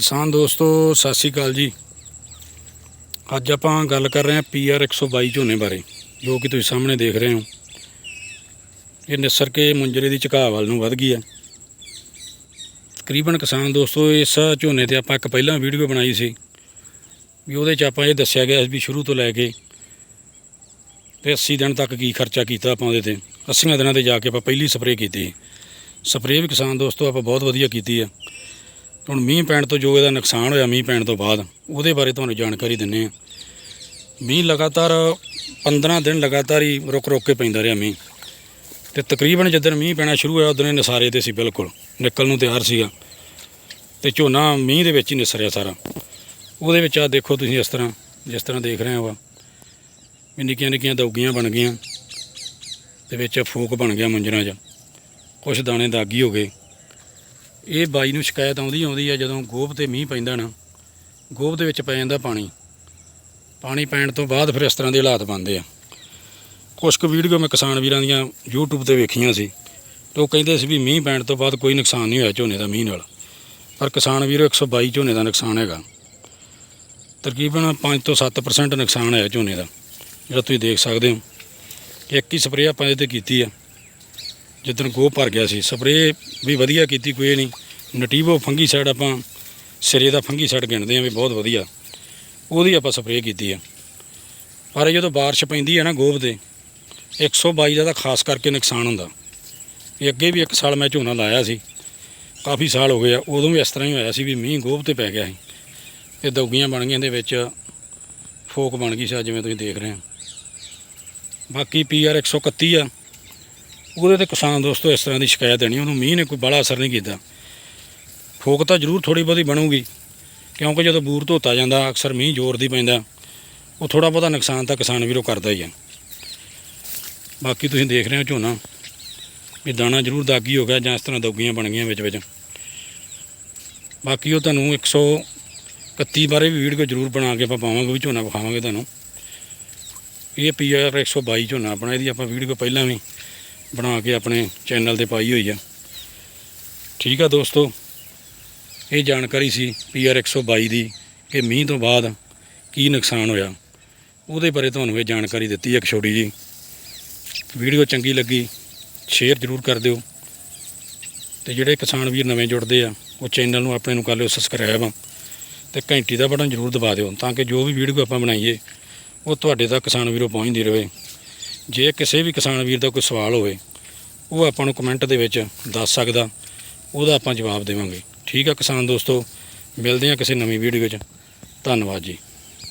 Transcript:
ਕਿਸਾਨ ਦੋਸਤੋ, ਸਤਿ ਸ਼੍ਰੀ ਅਕਾਲ ਜੀ। ਅੱਜ ਆਪਾਂ ਗੱਲ ਕਰ ਰਹੇ ਹਾਂ ਪੀਆਰ 122 ਝੋਨੇ ਬਾਰੇ, ਜੋ ਕਿ ਤੁਸੀਂ ਸਾਹਮਣੇ ਦੇਖ ਰਹੇ ਹੋ। ਇਹ ਨਿਸਰ ਕੇ ਮੁੰਜਰੇ ਦੀ ਝੁਕਾਅ ਵੱਲ ਨੂੰ ਵੱਧ ਗਈ ਹੈ। ਤਕਰੀਬਨ ਕਿਸਾਨ ਦੋਸਤੋ, ਇਸ ਝੋਨੇ ਤੇ ਆਪਾਂ ਇੱਕ ਪਹਿਲਾਂ ਵੀਡੀਓ ਬਣਾਈ ਸੀ, ਵੀ ਉਹਦੇ 'ਚ ਆਪਾਂ ਇਹ ਦੱਸਿਆ ਗਿਆ ਸੀ ਵੀ ਸ਼ੁਰੂ ਤੋਂ ਲੈ ਕੇ ਤੇ 80 ਦਿਨ ਤੱਕ ਕੀ ਖਰਚਾ ਕੀਤਾ ਆਪਾਂ ਉਹਦੇ ਤੇ। 80 ਦਿਨਾਂ ਤੇ ਜਾ ਕੇ ਆਪਾਂ ਪਹਿਲੀ ਸਪਰੇਅ ਕੀਤੀ। ਸਪਰੇਅ ਵੀ ਕਿਸਾਨ ਦੋਸਤੋ ਆਪਾਂ ਬਹੁਤ ਵਧੀਆ ਕੀਤੀ ਹੈ। ਹੁਣ ਮੀਂਹ ਪੈਣ ਤੋਂ ਜੋ ਇਹਦਾ ਨੁਕਸਾਨ ਹੋਇਆ, ਮੀਂਹ ਪੈਣ ਤੋਂ ਬਾਅਦ, ਉਹਦੇ ਬਾਰੇ ਤੁਹਾਨੂੰ ਜਾਣਕਾਰੀ ਦਿੰਨੇ ਆ ਮੀਂਹ ਲਗਾਤਾਰ 15 ਦਿਨ ਲਗਾਤਾਰ ਹੀ ਰੁਕ ਰੁਕ ਕੇ ਪੈਂਦਾ ਰਿਹਾ ਮੀਂਹ। ਤੇ ਤਕਰੀਬਨ ਜਦੋਂ ਮੀਂਹ ਪੈਣਾ ਸ਼ੁਰੂ ਹੋਇਆ, ਉਦੋਂ ਨਸਾਰੇ ਤੇ ਸੀ ਬਿਲਕੁਲ ਨਿਕਲ ਨੂੰ ਤਿਆਰ ਸੀਗਾ। ਤੇ ਝੋਨਾ ਮੀਂਹ ਦੇ ਵਿੱਚ ਹੀ ਨਿਸਰਿਆ ਸਾਰਾ। ਉਹਦੇ ਵਿੱਚ ਆ ਦੇਖੋ ਤੁਸੀਂ ਇਸ ਤਰ੍ਹਾਂ, ਜਿਸ ਤਰ੍ਹਾਂ ਦੇਖ ਰਹੇ ਹੋ ਵਾ ਵੀ ਨਿੱਕੀਆਂ ਨਿੱਕੀਆਂ ਦੌਗੀਆਂ ਬਣ ਗਈਆਂ, ਤੇ ਵਿੱਚ ਫੂਕ ਬਣ ਗਿਆ ਮੰਜਰਾਂ 'ਚ। ਕੁਝ ਦਾਣੇ ਦਾਗੀ ਹੋ ਗਏ। ਇਹ ਬਾਈ ਨੂੰ ਸ਼ਿਕਾਇਤ ਆਉਂਦੀ ਆਉਂਦੀ ਆ ਜਦੋਂ ਗੋਭ ਤੇ ਮੀਂਹ ਪੈਂਦਾ ਨਾ ਗੋਭ ਦੇ ਵਿੱਚ ਪੈ ਜਾਂਦਾ ਪਾਣੀ। ਪਾਣੀ ਪੈਣ ਤੋਂ ਬਾਅਦ ਫਿਰ ਇਸ ਤਰ੍ਹਾਂ ਦੇ ਹਾਲਾਤ ਬਣਦੇ ਆ। ਕੁਝ ਕੁ ਵੀਡੀਓ ਮੈਂ ਕਿਸਾਨ ਵੀਰਾਂ ਦੀਆਂ YouTube ਤੇ ਵੇਖੀਆਂ ਸੀ। ਤੇ ਉਹ ਕਹਿੰਦੇ ਸੀ ਵੀ ਮੀਂਹ ਪੈਣ ਤੋਂ ਬਾਅਦ ਕੋਈ ਨੁਕਸਾਨ ਨਹੀਂ ਹੋਇਆ ਝੋਨੇ ਦਾ ਮੀਂਹ ਨਾਲ। ਪਰ ਕਿਸਾਨ ਵੀਰੋ 122 ਝੋਨੇ ਦਾ ਨੁਕਸਾਨ ਹੈਗਾ। ਤਕਰੀਬਨ 5 ਤੋਂ 7% ਨੁਕਸਾਨ ਹੈ ਝੋਨੇ ਦਾ। ਜਿਹੜਾ ਤੁਸੀਂ ਦੇਖ ਸਕਦੇ ਹੋ। ਇੱਕ ਹੀ ਸਪਰੇਅ ਆਪਾਂ ਇਹਦੇ ਤੇ ਕੀਤੀ ਆ। ਜਿੱਦਣ ਗੋਹ ਭਰ ਗਿਆ ਸੀ ਸਪਰੇਅ ਵੀ ਵਧੀਆ ਕੀਤੀ, ਕੋਈ ਨਹੀਂ। ਨਟੀਵੋ ਫੰਗੀ ਸਾਈਡ ਆਪਾਂ ਸਿਰੇ ਦਾ ਫੰਗੀ ਸਾਈਡ ਗਿਣਦੇ ਆ ਵੀ ਬਹੁਤ ਵਧੀਆ। ਉਹਦੀ ਆਪਾਂ ਸਪਰੇਅ ਕੀਤੀ ਆ। ਪਰ ਜਦੋਂ ਬਾਰਿਸ਼ ਪੈਂਦੀ ਹੈ ਨਾ ਗੋਭ ਤੇ 122 ਦਾ ਤਾਂ ਖਾਸ ਕਰਕੇ ਨੁਕਸਾਨ ਹੁੰਦਾ। ਇਹ ਅੱਗੇ ਵੀ ਇੱਕ ਸਾਲ ਮੈਂ ਝੋਨਾ ਲਾਇਆ ਸੀ, ਕਾਫੀ ਸਾਲ ਹੋ ਗਏ ਆ, ਉਦੋਂ ਵੀ ਇਸ ਤਰ੍ਹਾਂ ਹੀ ਹੋਇਆ ਸੀ ਵੀ ਮੀਂਹ ਗੋਭ ਤੇ ਪੈ ਗਿਆ ਸੀ। ਤੇ ਦੌਗੀਆਂ ਬਣ ਗਈਆਂ ਦੇ ਵਿੱਚ ਫੋਕ ਬਣ ਗਈ ਸੀ ਜਿਵੇਂ ਤੁਸੀਂ ਦੇਖ ਰਹੇ ਹੋ। ਬਾਕੀ ਪੀਆਰ 131 ਆ। ਉਹਦੇ ਤੇ ਕਿਸਾਨ ਦੋਸਤੋ ਇਸ ਤਰ੍ਹਾਂ ਦੀ ਸ਼ਿਕਾਇਤ ਨਹੀਂ ਉਹਨੂੰ ਮੀਂਹ ਨੇ ਕੋਈ ਬੜਾ ਅਸਰ ਨਹੀਂ ਕੀਤਾ। ਫੋਕ ਤਾਂ ਜ਼ਰੂਰ ਥੋੜੀ ਬਹੁਤੀ ਬਣੂਗੀ, ਕਿਉਂਕਿ ਜਦੋਂ ਬੂਰ ਧੋਤਾ ਜਾਂਦਾ, ਅਕਸਰ ਮੀਂਹ ਜ਼ੋਰ ਦੀ ਪੈਂਦਾ, ਉਹ ਥੋੜਾ ਬਹੁਤਾ ਨੁਕਸਾਨ ਤਾਂ ਕਿਸਾਨ ਵੀਰੋ ਕਰਦਾ ਹੀ ਹੈ ਬਾਕੀ ਤੁਸੀਂ ਦੇਖ ਰਹੇ ਹੋ ਝੋਨਾ, ਵੀ ਦਾਣਾ ਜ਼ਰੂਰ ਦਾਗੀ ਹੋ ਗਿਆ ਜਾਂ ਇਸ ਤਰ੍ਹਾਂ ਦੌਗੀਆਂ ਬਣ ਗਈਆਂ ਵਿੱਚ ਵਿੱਚ। ਬਾਕੀ ਉਹ ਤੁਹਾਨੂੰ 131 ਬਾਰੇ ਵੀ ਵੀਡੀਓ ਜ਼ਰੂਰ ਬਣਾ ਕੇ ਆਪਾਂ ਪਾਵਾਂਗੇ, ਵੀ ਝੋਨਾ ਵਿਖਾਵਾਂਗੇ ਤੁਹਾਨੂੰ। ਇਹ ਪੀਆਰ 122 ਝੋਨਾ ਆਪਣਾ, ਇਹਦੀ ਆਪਾਂ ਵੀਡੀਓ ਪਹਿਲਾਂ ਵੀ ਬਣਾ ਕੇ ਆਪਣੇ ਚੈਨਲ ਤੇ ਪਾਈ ਹੋਈ ਆ। ਠੀਕ ਆ ਦੋਸਤੋ, ਇਹ ਜਾਣਕਾਰੀ ਸੀ ਪੀਆਰ 122 ਦੀ ਕਿ ਮੀਂਹ ਤੋਂ ਬਾਅਦ ਕੀ ਨੁਕਸਾਨ ਹੋਇਆ। ਉਹਦੇ ਬਾਰੇ ਤੁਹਾਨੂੰ ਇਹ ਜਾਣਕਾਰੀ ਦਿੱਤੀ ਇੱਕ ਛੋਟੀ ਜੀ। ਵੀਡੀਓ ਚੰਗੀ ਲੱਗੀ, ਸ਼ੇਅਰ ਜ਼ਰੂਰ ਕਰ ਦਿਓ। ਤੇ ਜਿਹੜੇ ਕਿਸਾਨ ਵੀਰ ਨਵੇਂ ਜੁੜਦੇ ਆ, ਉਹ ਚੈਨਲ ਨੂੰ ਆਪਣੇ ਨੂੰ ਕਰ ਲਿਓ ਸਬਸਕ੍ਰਾਈਬ। ਤੇ ਘੰਟੀ ਦਾ ਬਟਨ ਜ਼ਰੂਰ ਦਬਾ ਦਿਓ ਤਾਂ ਕਿ ਜੋ ਵੀ ਵੀਡੀਓ ਆਪਾਂ ਬਣਾਈਏ, ਉਹ ਤੁਹਾਡੇ ਤੱਕ ਕਿਸਾਨ ਵੀਰੋ ਪਹੁੰਚਦੀ ਰਹੇ। ਜੇ ਕਿਸੇ ਵੀ ਕਿਸਾਨ ਵੀਰ ਦਾ ਕੋਈ ਸਵਾਲ ਹੋਵੇ, ਉਹ ਆਪਾਂ ਨੂੰ ਕਮੈਂਟ ਦੇ ਵਿੱਚ ਦੱਸ ਸਕਦਾ, ਉਹਦਾ ਆਪਾਂ ਜਵਾਬ ਦੇਵਾਂਗੇ। ਠੀਕ ਆ ਕਿਸਾਨ ਦੋਸਤੋ, ਮਿਲਦੇ ਆ ਕਿਸੇ ਨਵੀਂ ਵੀਡੀਓ 'ਚ ਧੰਨਵਾਦ ਜੀ।